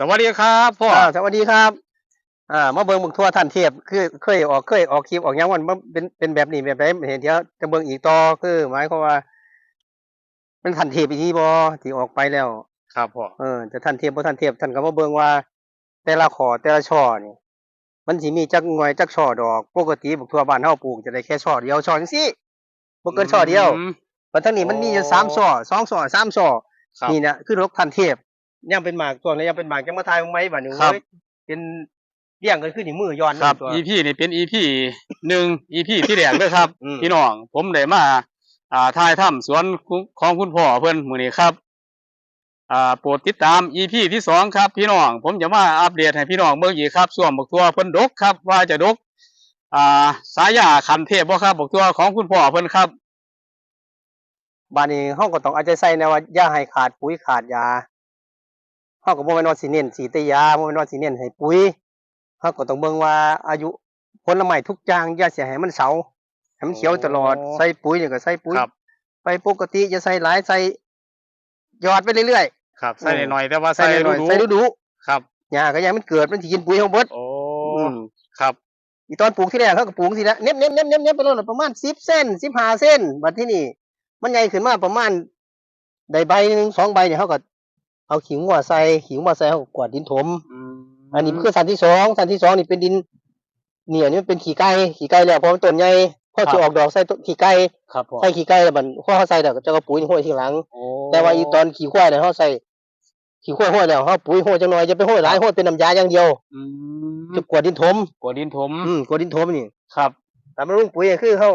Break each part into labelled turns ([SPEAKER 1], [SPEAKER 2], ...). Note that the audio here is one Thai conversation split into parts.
[SPEAKER 1] สวัสดีครับพ่อ
[SPEAKER 2] อ่าสวัสดีครับ อ่ามาเบิ่งบักทั่วท่านเทียบคือเคยออกเคยออกคลิปออกหยังวันมันเป็นเป็นแบบนี้แบบไหนเห็นเดี๋ยวจะเบิ่งอีกต่อคือหมายความว่า มันท่านเทียบอีกทีบ่ที่ออกไปแล้ว
[SPEAKER 1] ครับพ่อ
[SPEAKER 2] เออแต่ท่านเทียบบ่ท่านเทียบท่านก็มาเบิ่งว่า แต่ละขอแต่ละช่อนี่มันสิมีจักหน่วยจักช่อดอกปกติบักทั่วบ้านเฮาปลูกจะได้แค่ช่อเดียวช่อจังซี่บ่เกินช่อเดียว
[SPEAKER 1] ม
[SPEAKER 2] ปัจจุบันนี้มันมีอยู่
[SPEAKER 1] โอ้
[SPEAKER 2] สามช่อสองช่อสามช่อ
[SPEAKER 1] ครับ
[SPEAKER 2] นี่นะคือรกทันเทพ ยังเป็นหมากตัวนี้ยังเป็นหมากยังมาทายมั้งไหมบัดนี้
[SPEAKER 1] ครับ
[SPEAKER 2] เว้ยเป็นเลี้ยงกันขึ้นนี่มือย้อน
[SPEAKER 1] ครับ
[SPEAKER 2] ตัว
[SPEAKER 1] EP นี่เป็น EP หนึ่ง EP ที่แรกเด้อครับ
[SPEAKER 2] อืม
[SPEAKER 1] พี่น้อง ผมได้มา อ่าถ่ายถ้ำสวนของคุณพ่อเพิ่นมื้อนี้ครับ อ่าโปรดติดตาม EP ที่สองครับ พี่น้อง ผมจะมาอัปเดตให้พี่น้องเบิ่งอีกครับส่วนบักตัวเพิ่นดกครับ ว่าจะดก อ่า สายาคันเทพบ่ครับบักตัวของคุณพ่อเพิ่นครับ
[SPEAKER 2] บัดนี้เฮาก็ต้องเอาใจใส่นะว่าอย่าให้ขาดปุ๋ยขาดยา เฮาก็บ่แม่นว่าสิเน้นสีแต่ยาบ่แม่นว่าสิเน้นให้ปุ๋ยเฮาก็ต้องเบิ่งว่าอายุผลไม้ทุกอย่างอย่าเสียให้มันเสาให้มันเขียวตลอด
[SPEAKER 1] โอ้
[SPEAKER 2] ใส่ปุ๋ยนี่ก็ใส่ปุ๋ย
[SPEAKER 1] ครับ
[SPEAKER 2] ไปปกติจะใส่หลายใส่หยอดไปเรื่อย
[SPEAKER 1] ครับใส่หน่อยๆแต่ว่า
[SPEAKER 2] ๆใส่
[SPEAKER 1] ใส่
[SPEAKER 2] หน่อย
[SPEAKER 1] ดู
[SPEAKER 2] ๆใส่ดู
[SPEAKER 1] ๆครับ
[SPEAKER 2] ๆหญ้าก็ยังมันเกิดมันสิกินปุ๋ยเฮาเบิด
[SPEAKER 1] โอ้
[SPEAKER 2] อืม
[SPEAKER 1] ครับ
[SPEAKER 2] อีตอนปลูกที่แรกเขาก็ปลูกทีละเน็บเน็บเน็บเน็บเน็บไปแล้วน่ะประมาณสิบเส้นสิบห้าเส้นบัดที่นี่ มันใหญ่ขึ้นมาประมาณได้ใบหนึ่งสองใบเนี่ยเขาก็ เอาขิงวัวใส่ขิงวัวใส่เขาก็กวาดดินถมอันนี้คือสันที่สองสันที่สองนี่เป็นดินเนี่ยอันนี้มันเป็นขี้ไก่ขี้ไก่แล้วพอมันต้นใหญ่พอ
[SPEAKER 1] ครั
[SPEAKER 2] จะ
[SPEAKER 1] บ
[SPEAKER 2] ออกดอกใส่ต้นขี้ไก่
[SPEAKER 1] ครับพ่อ
[SPEAKER 2] ใส่ขี้ไก่แล้วมันพอเขาใส่แล้วก็จะเอาปุ๋ยห้อยทีหลัง
[SPEAKER 1] โอ้
[SPEAKER 2] แต่ว่าอีตอนขี้ควายเนี่ยเขาใส่ขี้ควายห้อยแล้วเขาปุ๋ยห้อยจังหน่อยจะไปห้อยหลายห้อยเป็นน้ำยาอย่างเดียว
[SPEAKER 1] อืม
[SPEAKER 2] จะกวาดดินถม
[SPEAKER 1] กวาดดินถม
[SPEAKER 2] อืมกวาดดินถมนี่
[SPEAKER 1] ครับ
[SPEAKER 2] ตามมาลุงปุ๋ยก็คือเขา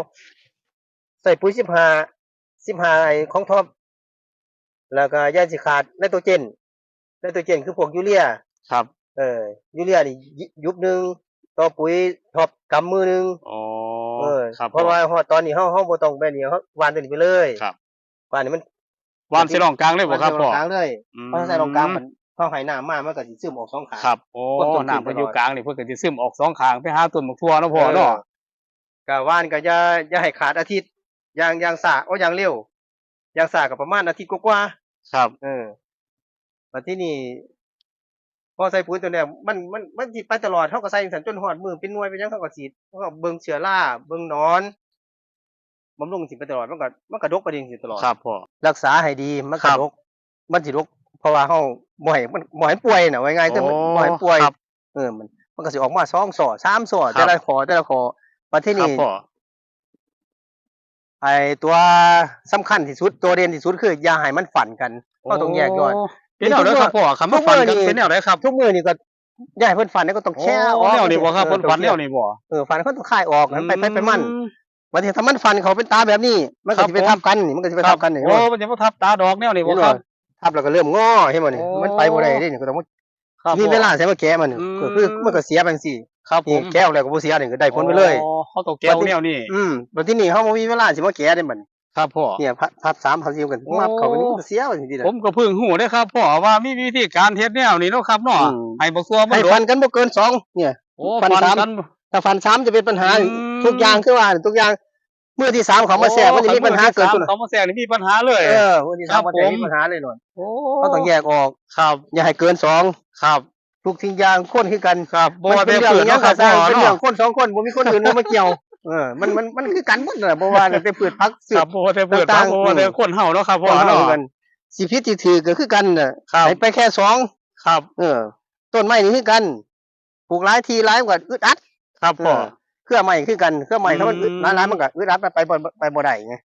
[SPEAKER 2] ใส่ปุ๋ยสิบห้าสิบห้าไอ้ของท็อป แล้วก็ยาสิขาดไนโตรเจนไนโตรเจนคือพวกยูเรีย
[SPEAKER 1] ครับ
[SPEAKER 2] เออยูเรียนี่ยุยุบหนึ่งต่อปุ๋ยท็อปกำมือหนึ่ง
[SPEAKER 1] อ๋อ
[SPEAKER 2] เออ
[SPEAKER 1] ครับ
[SPEAKER 2] เพราะว่าฮอดตอนนี้เฮาเฮาบ่ต้องไปนี่เฮาวานตัวนี้ไปเลย
[SPEAKER 1] ครับ
[SPEAKER 2] วานนี่มัน
[SPEAKER 1] วานใส่รองกลางเลยบ่ครับพ่อ
[SPEAKER 2] วานใส่รองกลางเลย
[SPEAKER 1] อืม
[SPEAKER 2] เพราะใส่รองกลางมันเฮาให้น้ำมามันก็สิซึมออกสองข้าง
[SPEAKER 1] ครับโอ้
[SPEAKER 2] คนต้น
[SPEAKER 1] น้ำเพิ่น
[SPEAKER 2] ตลอด
[SPEAKER 1] อยู่กลางนี่เพิ่นก็สิซึมออกสองข้างไปหาต้นมะทั่วเนาะพ่อเนาะ
[SPEAKER 2] ก็ว่านก็อย่าอย่าให้ขาดอาทิตย์อย่างอย่างสาโอ้อย่างเร็วอย่างสาก็ประมาณอาทิตย์กว่าๆ
[SPEAKER 1] ครับ
[SPEAKER 2] เออมาที่นี่พอใส่ปุ๋ยตัวเนี้ยมันมันมันสิไปตลอดเท่ากับใส่สันจนหอดมือเป็นหน่วยเป็นหยังเขาก็ฉีดเขาก็เบิ่งเชื้อราเบิ่งหนอนบำรุงสิไปตลอดมันก็มันก็ดกไปเองสิตลอด
[SPEAKER 1] ครับพ่อ
[SPEAKER 2] รักษาให้ดีมัน
[SPEAKER 1] ครั
[SPEAKER 2] ก็
[SPEAKER 1] บ
[SPEAKER 2] ดกมันสิดกเพราะว่าเฮาบ่ให้มันบ่ให้ป่วยน่ะว่าง่ายๆแต่มันบ่ให้ป่วย
[SPEAKER 1] ครับ
[SPEAKER 2] เออมันมันก็สิออกมาสองสอสามสอ
[SPEAKER 1] ครับ
[SPEAKER 2] แต่ละขอแต่ละขอมาที่
[SPEAKER 1] ครับ
[SPEAKER 2] นี่
[SPEAKER 1] พ่อ
[SPEAKER 2] ไอ้ตัวสำคัญที่สุดตัวเด่นที่สุดคืออย่าให้มันฝันกันเราต้องแยกย่อย
[SPEAKER 1] โเป็นแนวเด้อครับพ่อคำว่า
[SPEAKER 2] ทุก
[SPEAKER 1] ฟัน
[SPEAKER 2] มื้อ
[SPEAKER 1] กัน
[SPEAKER 2] นี่
[SPEAKER 1] เป็นแนวไหนครับ
[SPEAKER 2] ทุกมือนี่ก็อย่าให้เพิ่นฝันนี่ก็ต้องแช่อ
[SPEAKER 1] โอ้
[SPEAKER 2] อก
[SPEAKER 1] แนวนี้บ่ครับเพิ่นฟันแนวนี้บ่
[SPEAKER 2] เออฝันเขาต้องคายออกให้มันไปไปไปมัน
[SPEAKER 1] อื
[SPEAKER 2] บางทีถ้ามันฟันเขาเป็นตาแบบนี้ มันก็
[SPEAKER 1] ครับ
[SPEAKER 2] สิไป
[SPEAKER 1] ผม
[SPEAKER 2] ทับกันนี่มันก็สิไป
[SPEAKER 1] ครั
[SPEAKER 2] ทับกันนี่
[SPEAKER 1] โอ้มันจะมาทับตาดอกแนวนี้บ่
[SPEAKER 2] เห็น
[SPEAKER 1] ค
[SPEAKER 2] บ่
[SPEAKER 1] รับ
[SPEAKER 2] ทับแล้วก็เริ่มงอเห็นบ่นี่
[SPEAKER 1] โอ้
[SPEAKER 2] มันไปบ่ได้นี่ก็ต้อง
[SPEAKER 1] ครับ
[SPEAKER 2] มี
[SPEAKER 1] พ่อ
[SPEAKER 2] เวลาใช้มาแก้มันนี่
[SPEAKER 1] อืม
[SPEAKER 2] ก็คือมันก็เสียไปจังซี่
[SPEAKER 1] ครับผ
[SPEAKER 2] นี่
[SPEAKER 1] ม
[SPEAKER 2] แก้วแล้วก็บ่เสียนี่ก็ได้ผลไปเลย
[SPEAKER 1] อ๋อเขาตกแก้วแนวนี้
[SPEAKER 2] อืมบัดทีนี้เฮาบ่มีเวลาสิมาแก้ได้บัดนี้
[SPEAKER 1] ครับพ่อ
[SPEAKER 2] เนี่ยพัดพัดสามพัดสี่กัน
[SPEAKER 1] โอ้
[SPEAKER 2] มับเข้าไปนี่มันก็เสียไปจังซี่ล่ะ
[SPEAKER 1] ผมก็เพิ่งหูได้อครับพ่อว่ามีวิธีการเฮ็ดแนวนี้เนาะครับเนาะ
[SPEAKER 2] อืม
[SPEAKER 1] ให้บ่ซัวบ่
[SPEAKER 2] ให้
[SPEAKER 1] โด
[SPEAKER 2] ฟั
[SPEAKER 1] น
[SPEAKER 2] นกันบ่เกินสองเนี่ย
[SPEAKER 1] โอ้
[SPEAKER 2] ฟั
[SPEAKER 1] ฟั
[SPEAKER 2] น
[SPEAKER 1] น
[SPEAKER 2] สาม
[SPEAKER 1] กัน
[SPEAKER 2] ถ้าฟันซ้ำจะเป็นปัญหา
[SPEAKER 1] อืม
[SPEAKER 2] ทุกอย่างคือว่าทุกอย่างเมื่อที่สามเขามาแทรกมันจะมีปัญหาเกิดขึ้น
[SPEAKER 1] เขามาแทรกนี่มีปัญหาเลย
[SPEAKER 2] เออเมื่อที่สาม
[SPEAKER 1] ครั
[SPEAKER 2] มา
[SPEAKER 1] บ
[SPEAKER 2] แทรก
[SPEAKER 1] ผม
[SPEAKER 2] มีปัญหาเลยหน่อย
[SPEAKER 1] โอ้
[SPEAKER 2] เขาต้องแยกออก
[SPEAKER 1] ครับ
[SPEAKER 2] อย่าให้เกินสอง
[SPEAKER 1] ครับ
[SPEAKER 2] ทุกทิ้งอย่างคนคือกัน
[SPEAKER 1] ครับบ่
[SPEAKER 2] มัน
[SPEAKER 1] ว่า
[SPEAKER 2] เป็
[SPEAKER 1] แต่
[SPEAKER 2] นเรื่อง
[SPEAKER 1] ฝืน
[SPEAKER 2] อยัง
[SPEAKER 1] เนาะค
[SPEAKER 2] ก
[SPEAKER 1] รั
[SPEAKER 2] ระ
[SPEAKER 1] บ
[SPEAKER 2] สร้าง
[SPEAKER 1] พ่อ
[SPEAKER 2] เป็นเรื่อ
[SPEAKER 1] เนาะ
[SPEAKER 2] งคนสองคนบ่มีคนอื่นมาเกี่ยวเออมันมันมันคือกันหมดน่ะบ่ว่าแต่พืชผักสื
[SPEAKER 1] ครับ
[SPEAKER 2] บ
[SPEAKER 1] บ่ว่าแต่ฝืน
[SPEAKER 2] ต่างๆ
[SPEAKER 1] บ่ว่าแต่คนเฮาเนาะครับพ่อ
[SPEAKER 2] คน
[SPEAKER 1] เนาะ
[SPEAKER 2] เฮากันสิพิษสิถือก็คือกันน่ะ
[SPEAKER 1] ครับ
[SPEAKER 2] ให้ไปแค่สอง
[SPEAKER 1] ครับ
[SPEAKER 2] เออ ต้นไม้นี่คือกันปลูกหลายทีหลายมันก็อึดอัด
[SPEAKER 1] ครับพ่อ
[SPEAKER 2] เออเครือไม้คือกันเครือไม้ถ้ามันอึด
[SPEAKER 1] อืม
[SPEAKER 2] หลายๆมันก็อึดอัดไปไปบ่ไปบ่ได้ไง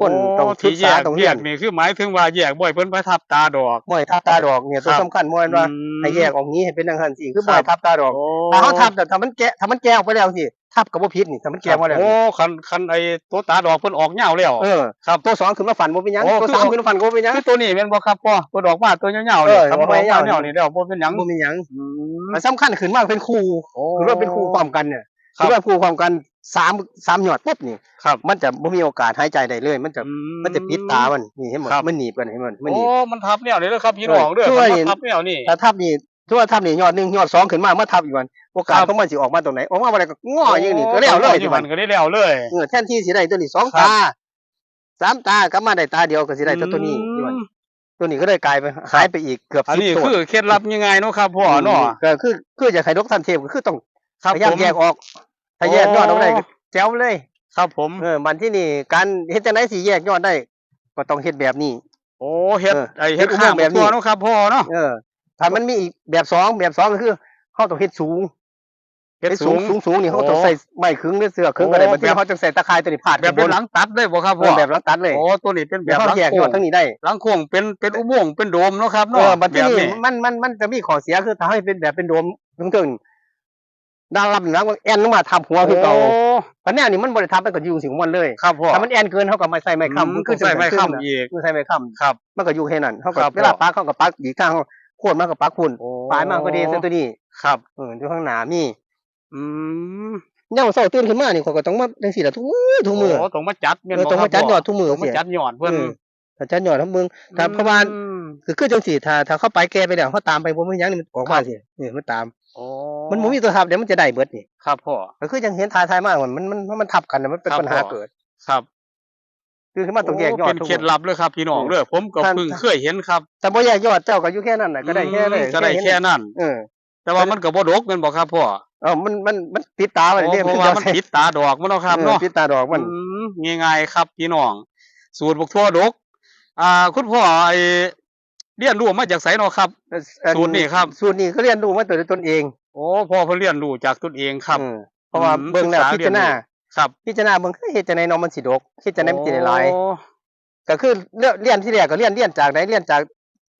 [SPEAKER 2] คนต้อง
[SPEAKER 1] โศึ
[SPEAKER 2] กษา
[SPEAKER 1] ที่แยก
[SPEAKER 2] ต้องเรียน
[SPEAKER 1] แกนี่คือหมายถึงว่าแยกบ่ให้เพิ่นไปทับตาดอก
[SPEAKER 2] บ่ให้ทับตาดอกเนี่ยตัว
[SPEAKER 1] ครับ
[SPEAKER 2] สำคัญบ่แม่นว่า
[SPEAKER 1] อืม
[SPEAKER 2] ให้แยกออกนี้ให้เป็นจังซั่นสิคือ
[SPEAKER 1] ครั
[SPEAKER 2] บ่
[SPEAKER 1] บ
[SPEAKER 2] ให้ทับตาดอก
[SPEAKER 1] โอ้
[SPEAKER 2] ถ้าเขาทับแต่ถ้ามันแกะถ้ามันแกะออกไปแล้วสิทับก็บ่ผิดนี่ถ้ามันแกะออกมาแล้ว
[SPEAKER 1] โอ้
[SPEAKER 2] นี่
[SPEAKER 1] คันคันไอ้ตัวตาดอกเพิ่นออกยาวแล้ว
[SPEAKER 2] เออ
[SPEAKER 1] ครับ
[SPEAKER 2] ตัวสองขึ้นมาฝันบ่เป็นหยัง
[SPEAKER 1] โอ้
[SPEAKER 2] ตัว
[SPEAKER 1] คือ
[SPEAKER 2] สามขึ้นมาฝันก็บ่เป็นหยัง
[SPEAKER 1] คือตัวนี้แม่นบ่ครับพ่อตัวดอกมาตัวยาวๆนี่
[SPEAKER 2] เออ
[SPEAKER 1] ครับ
[SPEAKER 2] ดอกไม้
[SPEAKER 1] ดอก
[SPEAKER 2] ยาว
[SPEAKER 1] ยาวนี่แล้วบ่เป็นหยัง
[SPEAKER 2] บ่มีหยัง
[SPEAKER 1] อืม
[SPEAKER 2] มันสำคัญขึ้นมากเป็นคู่
[SPEAKER 1] โอ้
[SPEAKER 2] คือว่าเป็นคู่พร้อมกันเนี่ย
[SPEAKER 1] ครับ
[SPEAKER 2] คือว่าคู่พร้อมกัน สามสามหยอดปุ๊บนี่
[SPEAKER 1] ครับ
[SPEAKER 2] มันจะบ่มีโอกาสหายใจได้เลย มันจะ
[SPEAKER 1] อื
[SPEAKER 2] มันจะปิดตามันนี่เห็นบ่
[SPEAKER 1] ครับ
[SPEAKER 2] มันหนีบกันเห็นบ่มันห
[SPEAKER 1] โอ้
[SPEAKER 2] นีบ
[SPEAKER 1] มันทับแนวนี้เด้อครับพี่น้องเด้อ
[SPEAKER 2] ช่วย
[SPEAKER 1] มันทับแนวนี่
[SPEAKER 2] ถ้าทับนี่ถ้าว่าทับนี่ยอดหนึงยอดสองขึ้นมามาทับอีกวันโอกาส
[SPEAKER 1] ครับ
[SPEAKER 2] ของมันสิออกมาตรงไหนออกมาบ่ได้ก็งออย่างนี้ก็แล้วเลย
[SPEAKER 1] อ
[SPEAKER 2] สิ
[SPEAKER 1] ยู่
[SPEAKER 2] มั
[SPEAKER 1] มันนก็ได้แล้วเลย
[SPEAKER 2] เออแทนที่สิได้ตัวนี้สอง
[SPEAKER 1] ครับ
[SPEAKER 2] ตาสามตากลับมาได้ตาเดียวก็สิได้ตัวตัวนี้ที่มันตัวนี้ก็เลยกลายไปหายไปอีกเกือบ
[SPEAKER 1] อัน
[SPEAKER 2] สิบ
[SPEAKER 1] นี้
[SPEAKER 2] ต้น
[SPEAKER 1] คือเคล็ดลับยังไงเนาะครับพ่อเนาะ
[SPEAKER 2] ก็คือคือจะไข่ดกทันเทพก็คือต้อง
[SPEAKER 1] ครับ
[SPEAKER 2] พยายาม
[SPEAKER 1] ผม
[SPEAKER 2] แยกออก ถ้าแยกยอดออกได้
[SPEAKER 1] โอ้
[SPEAKER 2] ก็แจ๋วเลย
[SPEAKER 1] ครับผม
[SPEAKER 2] เออมันที่นี่การเฮ็ดจังได๋สิแยกยอดได้ ก็ต้องเฮ็ดแบบนี้
[SPEAKER 1] โอ้เฮ็ด
[SPEAKER 2] เออ
[SPEAKER 1] ไอเฮ็ด
[SPEAKER 2] เฮ็ดอุโม
[SPEAKER 1] ข้าง
[SPEAKER 2] งค์
[SPEAKER 1] แบ
[SPEAKER 2] แบบบนี้
[SPEAKER 1] ตัวเนาะครับพ่อเนาะ
[SPEAKER 2] เออ ถ้ามันมีอีกแบบสองแบบสองก็คือเฮาต้องเฮ็ดสูง
[SPEAKER 1] เฮ็ดสูง
[SPEAKER 2] สูงสูงนี่เขาต้อง
[SPEAKER 1] โอ้
[SPEAKER 2] ใส่ไม้ขึงหรือเสือขึงก็ได้
[SPEAKER 1] โอ้
[SPEAKER 2] บางที
[SPEAKER 1] แบบ
[SPEAKER 2] เขาจะใส่ตะข่ายตัวนี้พาด
[SPEAKER 1] แบบเป็นหลังตัดได้บ่ครับ
[SPEAKER 2] เอ
[SPEAKER 1] พ่อ
[SPEAKER 2] อแบบหลังตัดเลย
[SPEAKER 1] โอ้ตัวนี้เป็นแบ
[SPEAKER 2] เดี๋ยว
[SPEAKER 1] บห
[SPEAKER 2] เขา
[SPEAKER 1] ลัง
[SPEAKER 2] แยก
[SPEAKER 1] โค้
[SPEAKER 2] ยอด
[SPEAKER 1] ง
[SPEAKER 2] ทั้งนี้ได้
[SPEAKER 1] หลังโค้งเป็นเป็นอุโมงค์เป็นโดมเนาะครับ
[SPEAKER 2] เอ
[SPEAKER 1] เนาะ
[SPEAKER 2] อบัด
[SPEAKER 1] แบ
[SPEAKER 2] ที่
[SPEAKER 1] บ
[SPEAKER 2] นี่
[SPEAKER 1] นี้
[SPEAKER 2] มันมันมันจะมีข้อเสียคือถ้าให้เป็นแบบเป็นโดมตึงๆ ด้านรับหลังมันแอนลงมาทับหัวคือเก่า
[SPEAKER 1] โอ้
[SPEAKER 2] ปัญญานี่มันบ่ได้ทับมันก็อยู่สิของมันเลย
[SPEAKER 1] ครับพ่อ
[SPEAKER 2] ถ้ามันแอนเกินเขาก็ไม่ใส่ไม้ค้ำ
[SPEAKER 1] อื
[SPEAKER 2] มันคือ
[SPEAKER 1] ใส่ไม้
[SPEAKER 2] จัง
[SPEAKER 1] ค้ำอีก
[SPEAKER 2] คือใส่ไม้ค้ำ
[SPEAKER 1] ครับ
[SPEAKER 2] มันก็อยู่แค่นั้นเขาก็
[SPEAKER 1] ครับ
[SPEAKER 2] เวลาปักเขาก็ปักอีกข้างเขาโค่นมันก็ปักคุณ
[SPEAKER 1] โอ้
[SPEAKER 2] ปลายมันก็ดีเส้นตัวนี้
[SPEAKER 1] ครับ
[SPEAKER 2] เอออยู่ข้างหน้ามี
[SPEAKER 1] อืม
[SPEAKER 2] ย่ามเช้าตื่นขึ้นมานี่เขาก็ต้องมาจังซี่ล่ะทุกมื้อทุกมื้อ
[SPEAKER 1] โอ้ต้องมาจัดแม่น
[SPEAKER 2] เออ
[SPEAKER 1] บ่
[SPEAKER 2] ต้อง
[SPEAKER 1] ครั
[SPEAKER 2] มา
[SPEAKER 1] บ
[SPEAKER 2] จัดยอด
[SPEAKER 1] พ่
[SPEAKER 2] ทุกมื้อ
[SPEAKER 1] ต้องมา
[SPEAKER 2] เสีย
[SPEAKER 1] จัดยอดเพิ่น
[SPEAKER 2] เออถ้าจัดยอดทั้งเมืองถ้าเพราะว่า
[SPEAKER 1] อืม
[SPEAKER 2] คือคือจังซี่ถ้าถ้าเขาไปแก้ไปแล้วเขาตามไปบ่มีหยังนี่มันออกมาสินี่มันตาม
[SPEAKER 1] โอ้
[SPEAKER 2] มันบ่มีตัวทับเดี๋ยวมันจะได้เบิดนี่
[SPEAKER 1] ครับพ่อ
[SPEAKER 2] ก็คือจังเห็นทายทายมามันมันมันมันทับกันน่ะมันเป็น
[SPEAKER 1] ครับ
[SPEAKER 2] ปัญหา
[SPEAKER 1] พ่อ
[SPEAKER 2] เกิด
[SPEAKER 1] ครับ
[SPEAKER 2] คือขึ้นมาต้องแยกยอด
[SPEAKER 1] เป็น
[SPEAKER 2] ทุก
[SPEAKER 1] เคล็ดลับเลยครับพี่น้อง
[SPEAKER 2] เออ
[SPEAKER 1] เด้อผมก็
[SPEAKER 2] ท่าน
[SPEAKER 1] เพิ่งเคยเห็นครับ
[SPEAKER 2] แต่บ่แยกยอดเจ้าก็อยู่แค่นั้นน่ะก็ได้แค่เลย
[SPEAKER 1] ก็ได้
[SPEAKER 2] เห็น
[SPEAKER 1] แค่นั้น
[SPEAKER 2] เออ
[SPEAKER 1] แต่ว่ามันก็บ่ดกแม่นบ่ครับพ่อ
[SPEAKER 2] เออมันมันมันติดตาไว้
[SPEAKER 1] โอ้
[SPEAKER 2] เนี่ย
[SPEAKER 1] เพราะว่ามันติดตาดอกมันเนาะครับ
[SPEAKER 2] เออ
[SPEAKER 1] เนาะ
[SPEAKER 2] ติดตาดอกมัน
[SPEAKER 1] อืมง่ายๆครับพี่น้อง สูตรบกทั่วดก อ่า คุณพ่อไอเรียนรู้มาจากไสเนาะครับ
[SPEAKER 2] เอ่อ
[SPEAKER 1] สูตรนี่ครับ
[SPEAKER 2] สูตรนี้ก็เรียนรู้มาตัวด้วยตนเอง
[SPEAKER 1] โอ้พ่อเพิ่นเรียนรู้จากตนเองครับ
[SPEAKER 2] เออเพราะว่า
[SPEAKER 1] อืม
[SPEAKER 2] เบิ่งแล้ว
[SPEAKER 1] ศึกษา
[SPEAKER 2] พิจารณา
[SPEAKER 1] เรียนรู้ครับ
[SPEAKER 2] พิจารณาเบิ่งคือเฮ็ดจังได๋เนาะมันสิดกเฮ็ดจังได๋มันสิได้หลาย
[SPEAKER 1] โอ้
[SPEAKER 2] ก็คือเรียนเรียนที่แรกก็เรียนเรียนจากไหนเรียนจาก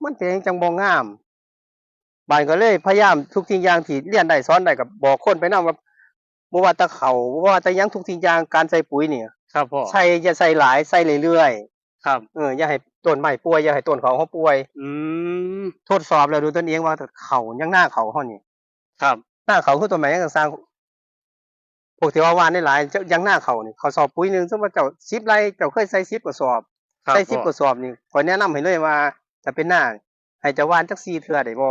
[SPEAKER 2] มันเป็นจังบ่งามบานก็เลยพยายามทุกสิ่งอย่างที่เรียนได้สอนได้ก็บอกคนไปนํว่าบ่ว่าแตะเขาบ่ว่าแต่หยังทุกสิ่งอย่างการใส่ปุ๋ยนี่
[SPEAKER 1] ครับพ่อ
[SPEAKER 2] ใส่อย่าใส่หลายใส่เรื่อย
[SPEAKER 1] ครับ
[SPEAKER 2] ๆเอออย่าให้ต้นไม้ป่วยอย่าให้ต้นเขาเขาป่วย
[SPEAKER 1] อืม
[SPEAKER 2] ทดสอบแล้วดูตนเองว่าเขายังหน้าเขาเฮานี่
[SPEAKER 1] ครับ
[SPEAKER 2] หน้าเขาคือต้นไม้ยังสร้างพวกที่ว่าหวานได้หลายเจ้ายังหน้าเขานี่เขาสอบปุ๋ยหนึงสมมุติว่าเจ้า10ไร่เจ้าเคยใส่10กระสอบ
[SPEAKER 1] ครับ
[SPEAKER 2] ใส่10
[SPEAKER 1] พ่
[SPEAKER 2] กระสอบนี่ขอยแนะนำให้เลยว่าจะเป็นหน้าให้เจ้าหวานจัก4เทื่อได้บ่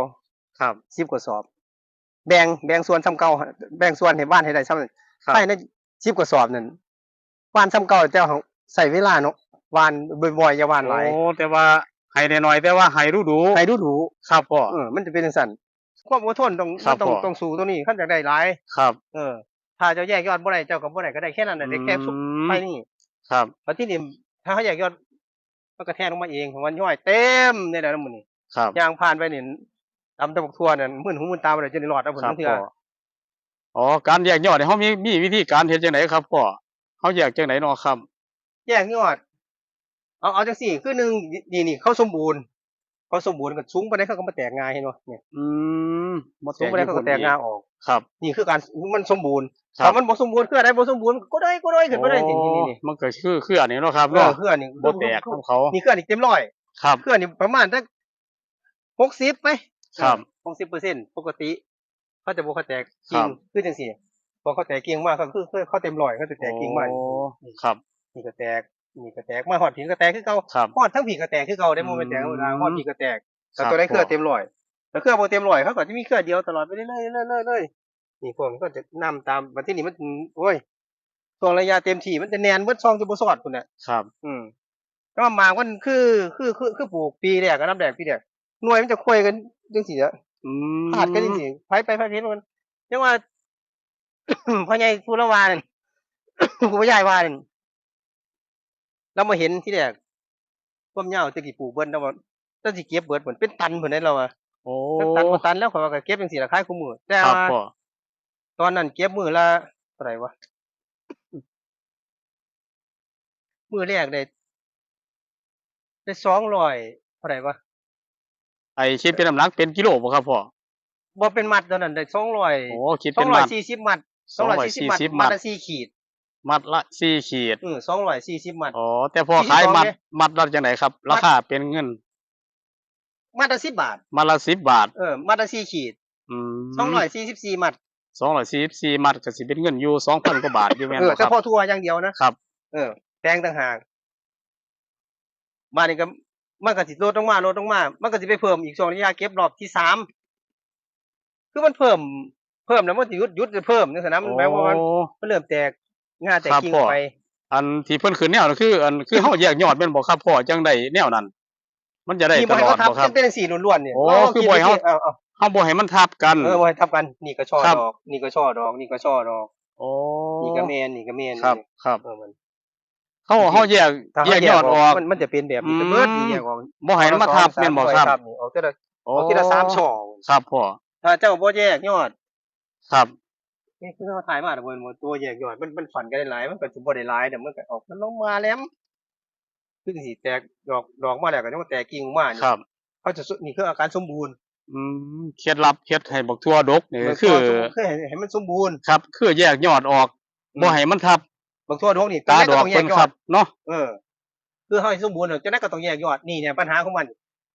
[SPEAKER 1] ครับ
[SPEAKER 2] 10กระสอบ แบ่งแบ่งส่วนซ้ำเก่าแบ่งส่วนให้บ้านให้ได้ซ้ำนั้น
[SPEAKER 1] ครับ
[SPEAKER 2] ภายใน10กระสอบนั่นหวานซ้ำเก่าเจ้าใส่เวลาเนาะหวานบ่อยๆอย่าหวานหลาย
[SPEAKER 1] โอ้แต่ว่าให้น้อยๆแต่ว่าให้รู้ดู
[SPEAKER 2] ให้ดูดู
[SPEAKER 1] ครับพ่อ
[SPEAKER 2] เออมันจะเป็นจังซั่น ความอดทนต้อง
[SPEAKER 1] ครับ
[SPEAKER 2] ต้อง
[SPEAKER 1] พ่อ
[SPEAKER 2] ต้องสู้ตัวนี้คันอยากได้หลาย
[SPEAKER 1] ครับ
[SPEAKER 2] เออ ถ้าเจ้าแยกยอดบ่ได้เจ้าก็บ่ได้ก็ได้แค่นั้นน่ะได้แค่สุก
[SPEAKER 1] อืม
[SPEAKER 2] ไปนี่
[SPEAKER 1] ครับ
[SPEAKER 2] แล้วที่นี่ถ้าเขาแยกยอดมันก็แทงลงมาเองของมันย่อยเต็มเนี่ยแหละน้ำมันนี่
[SPEAKER 1] ครับ
[SPEAKER 2] ยางผ่านไปนี่ตำตะบกทั่วนั่นมื่นหูมื่นตาบ่ได้จะได้รอดเอาผล
[SPEAKER 1] ครับ
[SPEAKER 2] ทั้งเทื่อ
[SPEAKER 1] พ่ออ๋อ การแยกยอดเนี่ยเฮามีมีวิธีการเฮ็ดจังไดครับพ่อเฮาแยกจังไดเนาะครับ
[SPEAKER 2] แยกยอด เอาเอาจังซี่คือหนึงนี่นี่เขาสมบูรณ์ เขาสมบูรณ์ก็สูงปานใดเขาก็มาแตกงาเห็นบ่เนี่ย
[SPEAKER 1] อืมบ่
[SPEAKER 2] สูงปานใดเขาก็แตกงาออก
[SPEAKER 1] ครับ
[SPEAKER 2] นี่คือการมันสมบูรณ์
[SPEAKER 1] ครั
[SPEAKER 2] ถ้า
[SPEAKER 1] บ
[SPEAKER 2] มันบ่สมบูรณ์คืออะไรบ่สมบูรณ์ก็ได้ก็ได้ขึ้นบ่ได้นี่นี่นี่
[SPEAKER 1] มันก็คือคืออันนี้เนาะครับ
[SPEAKER 2] เอ
[SPEAKER 1] เนาะ
[SPEAKER 2] อคืออันนี้
[SPEAKER 1] บ่แตกของเขา
[SPEAKER 2] นี่คืออันนี้เต็มร้อย
[SPEAKER 1] ครับ
[SPEAKER 2] เครื่องนี่ประมาณสักหกสิบไหม
[SPEAKER 1] ครับ
[SPEAKER 2] หกสิบเปอร์เซ็นปกติเขาจะบอกเขาแตก
[SPEAKER 1] ครั
[SPEAKER 2] กิ่ง
[SPEAKER 1] บ
[SPEAKER 2] คือจังสี่พอเขาแตกกิ่งมากก็คือคือเขาเต็มร้อยเขาจะแตกกิ่งมาก
[SPEAKER 1] โอ้ครับ
[SPEAKER 2] นี่ก็แตก นี่ก็แตกมาหอดผีก็แตกคือเก่า
[SPEAKER 1] ครับ
[SPEAKER 2] หอดทั้งผีก็แตกคือเก่าได้โมเมนต์แตกธรรมดา
[SPEAKER 1] อืม
[SPEAKER 2] หอดผีก็แตกแต่
[SPEAKER 1] ครับ
[SPEAKER 2] ตัวได้เครือ
[SPEAKER 1] ผม
[SPEAKER 2] เต็มร้อยแต่เครือโบเต็มร้อยเขาก็จะมีเครือเดียวตลอดไปเรื่อยๆเรื่อยๆเรื่อยๆนี่พวกมันก็จะนำตามวันที่นี่มันโอ้ยช่วงระยะเต็มที่มันจะแนนเบิดซองจะบ่สอดคุณน่ะ
[SPEAKER 1] ครับ
[SPEAKER 2] อืมแต่ว่าหมากมันคือคือคือคือปลูกปีแรกกับน้ำแดงปีแรกหน่วยมันจะคุยกันจังซี่อะ
[SPEAKER 1] อืม
[SPEAKER 2] พาดกันจังซี่ไปไปไปเห็นมันยังว่าพ่อใหญ่ผู้ละวานั่นผู้ใหญ่วานั่น เรามาเห็นที่แรกความยาวตะกี้ปลูกเบิ่นแล้วว่าตะสิเก็บเบิดเหมือนเป็นตันเพิ่นได้เราว่า
[SPEAKER 1] โอ้
[SPEAKER 2] เป็นตันบ่ตันแล้วข่อยว่าก็เก็บจังซี่ล่ะขายคู่มือแต่
[SPEAKER 1] ครับ
[SPEAKER 2] ว่า
[SPEAKER 1] พ่อ
[SPEAKER 2] ตอนนั้นเก็บมือละเท่าไหร่วะมือแรกได้ได้200เท่าไหร่วะ
[SPEAKER 1] ไอ้คิดเป็นน้ำหนักเป็นกิโลบ่ครับพ่อ
[SPEAKER 2] บ่เป็นมัดตอนนั้นได้สองร้อย
[SPEAKER 1] โอ้คิด
[SPEAKER 2] สอ
[SPEAKER 1] เป็น
[SPEAKER 2] งร้อ
[SPEAKER 1] มั
[SPEAKER 2] ย
[SPEAKER 1] ด
[SPEAKER 2] สี่สิบมัดสองร้อยสี่สิบมัด
[SPEAKER 1] 240
[SPEAKER 2] มั
[SPEAKER 1] มั
[SPEAKER 2] ด
[SPEAKER 1] ด
[SPEAKER 2] ละสี่ขีด
[SPEAKER 1] มัดละสี่ขีด
[SPEAKER 2] เออสองร้อยสี่สิบมัด
[SPEAKER 1] อ๋อ แต่พอ
[SPEAKER 2] 42
[SPEAKER 1] ขายมัด
[SPEAKER 2] เนี่ย
[SPEAKER 1] มัดละจังไหนครับ ราคาเป็นเงิน
[SPEAKER 2] มัดละสิบบาท
[SPEAKER 1] มัดละสิบบาท
[SPEAKER 2] เออ มัดละสี่ขีด
[SPEAKER 1] อืม
[SPEAKER 2] สองร้อยสี่สิบสี่มัด
[SPEAKER 1] สองร้อยสี่สิบสี่มัดก็สิเป็นเงินอยู่สองพันกว่าบาทอยู่แม่น
[SPEAKER 2] เออ
[SPEAKER 1] บ่ค
[SPEAKER 2] แต่
[SPEAKER 1] รับ
[SPEAKER 2] พอทัวอย่างเดียวนะครับ เออ แตงต่างหากมานี่ก็มันก็สิลดลงมาลดลงมา มันก็สิไปเพิ่มอีกช่วงระยะเก็บรอบที่สามคือมันเพิ่ม เพิ่มแล้วมันสิหยุดหยุดจะเพิ่มจังซี่นะมันแปลว่ามัน
[SPEAKER 1] โอ้
[SPEAKER 2] มันเริ่มแตก งาแตก
[SPEAKER 1] ครับ
[SPEAKER 2] กิ่ง
[SPEAKER 1] พ่อ
[SPEAKER 2] ไป
[SPEAKER 1] อันที่เพิ่นขึ้นแนวนั่นคือ อันคือเฮาแยกยอดแม่นบ่ครับพ่อจังได๋แนวนั้น มันจะได้
[SPEAKER 2] นี่
[SPEAKER 1] ต
[SPEAKER 2] บ่ให้
[SPEAKER 1] ลอด
[SPEAKER 2] เขาทับ
[SPEAKER 1] บ่ครับ
[SPEAKER 2] เป็นสีล้วนๆเนี่ย
[SPEAKER 1] โอ้
[SPEAKER 2] ลง
[SPEAKER 1] คือบ่ให้เขา
[SPEAKER 2] เอาเอา
[SPEAKER 1] เฮาบ่ให้มันทับกัน
[SPEAKER 2] เออบ่ให้ทับกัน นี่ก็ช่อ
[SPEAKER 1] ครับ
[SPEAKER 2] ดอก นี่ก็ช่อดอก นี่ก็ช่อดอก
[SPEAKER 1] โอ้
[SPEAKER 2] นี่ก็แมนนี่ก็แมน
[SPEAKER 1] ครับ ครับ
[SPEAKER 2] เออมัน
[SPEAKER 1] เขาเขาแยก
[SPEAKER 2] ถ้า
[SPEAKER 1] แย
[SPEAKER 2] เขา
[SPEAKER 1] กยอดออก
[SPEAKER 2] มันมันจะเป็นแบบนี้
[SPEAKER 1] อืม
[SPEAKER 2] เบิดนี่แยกออก
[SPEAKER 1] บ่ให้มันมาทับแม่นบ่ครับ
[SPEAKER 2] นี่ออกทีละ
[SPEAKER 1] โอ้
[SPEAKER 2] ออกทีละสามช่อ
[SPEAKER 1] ครับพ่อ
[SPEAKER 2] ถ้าเจ้าบ่แยกยอด
[SPEAKER 1] ครับ
[SPEAKER 2] นี่คือเขาถ่ายมาแต่เบิ่นว่าตัวแยกยอดมันมันฝันกันได้หลายมันก็สิบ่ได้หลายแต่มันก็ออกมันลงมาแหลมคือสิแตกดอกดอกมาแล้วก็ต้องแตกกิ่งมานี่
[SPEAKER 1] ครับ
[SPEAKER 2] เขาจะสุนี่คืออาการสมบูรณ์
[SPEAKER 1] อืมเคล็ดลับเฮ็ดให้บักทั่วดกนี่
[SPEAKER 2] มัน
[SPEAKER 1] คือ
[SPEAKER 2] คือให้ให้มันสมบูรณ์
[SPEAKER 1] ครับ คือแยกยอดออกบ่ให้มันทับบา
[SPEAKER 2] งทั่วทกนี่
[SPEAKER 1] ตาดอก
[SPEAKER 2] ต้งแย
[SPEAKER 1] เพิ่น
[SPEAKER 2] ย
[SPEAKER 1] ค
[SPEAKER 2] อ
[SPEAKER 1] รั
[SPEAKER 2] ด
[SPEAKER 1] บเนาะ
[SPEAKER 2] เออ คือให้สมบูรณ์จะได้ก็ต้องแยกยอดนี่เนี่ยปัญหาของมัน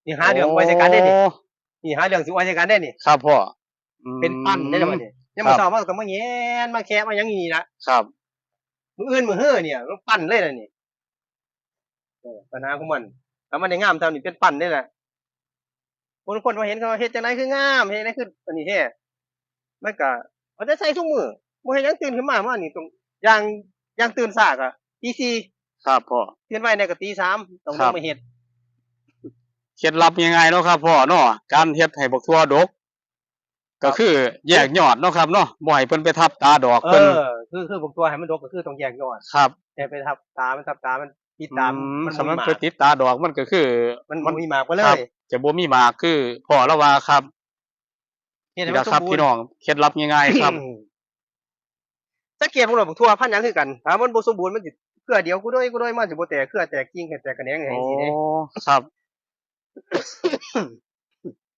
[SPEAKER 2] นี่หาเรื่องไว้ใจกันได้นี่
[SPEAKER 1] โอ้
[SPEAKER 2] นี่หาเรื่องสิไว้ใจกันได้นี่
[SPEAKER 1] ครับพ่ออืม
[SPEAKER 2] เป็นปั้นได้แล้วมันนี่ ยังมาสอบมาก็มาแงนมาแคะมาหยังนี่นะครับมืออื่นมือเฮ้อเนี่ยมันปั้นเลยล่ะนี่เออปัญหาของมันถ้ามันได้งามเท่านี้เป็นปั้นได้แหละคนคนมาเห็นเขาว่าเฮ็ดจังไดคืองามเฮ็ดจังไดคืออันนี้แท้มันก็เอาแต่ใส่ทุกมือบ่เฮ็ดหยังตื่นขึ้นมามานี่ต้องอย่างอย่างตื่นสากอะตีสี่
[SPEAKER 1] ครับพ่อ
[SPEAKER 2] ตื่นไว้ในก็ตีสามต้องล
[SPEAKER 1] ครั
[SPEAKER 2] ง
[SPEAKER 1] บ
[SPEAKER 2] มาเฮ็ด
[SPEAKER 1] เคล็ดลับยังไงเนาะครับพ่อเนาะการเฮ็ดให้บักทั่วดก ก็คือแยกยอดเนาะครับเนาะบ่ให้เพิ่นไปทับตาดอก
[SPEAKER 2] เอ
[SPEAKER 1] เพิ่น
[SPEAKER 2] อ คือคือผมตัวให้มันดกก็คือต้องแยกยอด
[SPEAKER 1] ครับ
[SPEAKER 2] แต่ไปทับตา มันทับตา มันติดตาม
[SPEAKER 1] อืม
[SPEAKER 2] มัน
[SPEAKER 1] สำ
[SPEAKER 2] บ่
[SPEAKER 1] นั
[SPEAKER 2] มี
[SPEAKER 1] ก
[SPEAKER 2] หมาก
[SPEAKER 1] ไปติดตาดอกมันก็คือ
[SPEAKER 2] มัน
[SPEAKER 1] มั
[SPEAKER 2] มันนมีหมากไปเล
[SPEAKER 1] ครับ
[SPEAKER 2] ย
[SPEAKER 1] จะบ่มีหมากคือพ่อละว่าครับ
[SPEAKER 2] เห็น
[SPEAKER 1] นี่
[SPEAKER 2] ไหม
[SPEAKER 1] แหละครับ
[SPEAKER 2] สมบูร
[SPEAKER 1] พี่
[SPEAKER 2] ณ์
[SPEAKER 1] น้องเคล็ดลับง่ายๆครับ
[SPEAKER 2] สังเกตพวกเราบอกทั่วพันธุ์หยังคือกันถ้ามันบ่สมบูรณ์มันสิเครือเดียวกูด้วยกูด้วยมันสิบ่แตกเครือแตกกิ่งแตกกระแหนงอย่าง
[SPEAKER 1] โอ้
[SPEAKER 2] นี้เด้
[SPEAKER 1] ครับ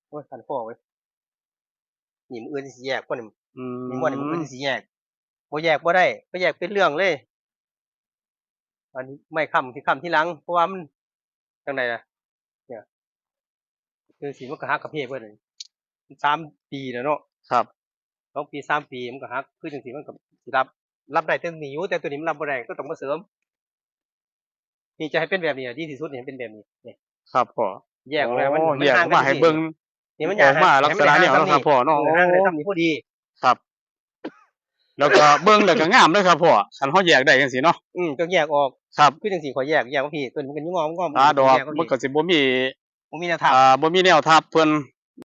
[SPEAKER 2] โอ้ยคันคอเว้ย นี่มืออื่นสิแยกคนนี่
[SPEAKER 1] อื
[SPEAKER 2] มีบ่นี่มืออื่
[SPEAKER 1] ม
[SPEAKER 2] นสิแยกบ่แยกบ่ได้บ่แยกเป็นเรื่องเลย อันนี้ไม่ค้ำที่ค้ำที่หลัง เพราะว่ามันจังไดล่ะ เนี่ย คือสิมันก็ฮักกับเพเพิ่นนี่สามปีแล้วเนาะ
[SPEAKER 1] ครับ
[SPEAKER 2] สองปีสามปีมันก็ฮักคือจังซี่มันก็สิรับ รับได้แต่นี้อยู่แต่ตัวนี้มันรับบ่ได้ก็ต้องมาเสริมนี่จะให้เป็นแบบนี้อะดีที่สุดนี่ให้เป็นแบบนี้นี่
[SPEAKER 1] ครับพ่อ
[SPEAKER 2] แยกออกแล้วมัน
[SPEAKER 1] โอ้
[SPEAKER 2] มัน
[SPEAKER 1] แยก
[SPEAKER 2] ห่าง
[SPEAKER 1] มาให้เบิ่ง
[SPEAKER 2] นี่มัน
[SPEAKER 1] ออกมาลักษณะนี้เนาะครับพ่อเนาะ
[SPEAKER 2] ห่างได้ทำนี้พอดี
[SPEAKER 1] ครับ แล้วก็เบิ่งแล้วก็งามเลยครับพ่อคันเฮาแยกได้จังซี่เนาะ
[SPEAKER 2] อืมต้องแยกออก
[SPEAKER 1] ครับ
[SPEAKER 2] คือจังซี่ขอแยกแยกว่าพี่ตัวนี้มันก็งอมงอม
[SPEAKER 1] ตาดอก
[SPEAKER 2] แยว่า
[SPEAKER 1] มัน
[SPEAKER 2] พี่
[SPEAKER 1] ก็สิบ่มี
[SPEAKER 2] บ่มีแนวทาง
[SPEAKER 1] อ่าบ่มีแนวทับเพิ่น